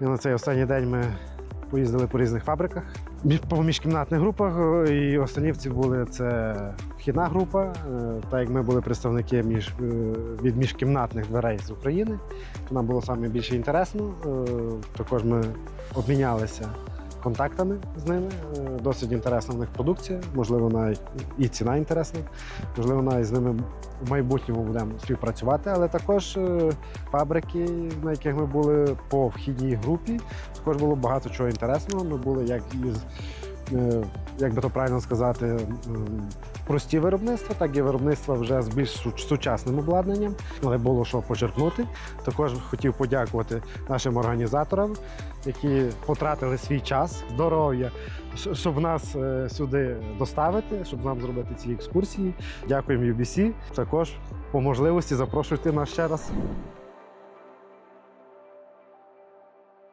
І на цей останній день ми поїздили по різних фабриках, по міжкімнатних групах. о, І останівці були це вхідна група. е, Так як ми були представники між, е, від міжкімнатних дверей з України, нам було саме більше інтересно. Е, Також ми обмінялися контактами з ними. Е, Досить інтересна в них продукція, можливо, навіть і ціна інтересна. Можливо, навіть з ними в майбутньому будемо співпрацювати, але також е, фабрики, на яких ми були по вхідній групі, також було багато чого інтересного. Ми були як із, е, як би то правильно сказати, прості виробництва, так і виробництва вже з більш сучасним обладнанням, але було що почерпнути. Також хотів подякувати нашим організаторам, які потратили свій час, здоров'я, щоб нас е, сюди доставити, щоб нам зробити ці екскурсії. Дякуємо UBC. Також по можливості запрошуйте нас ще раз.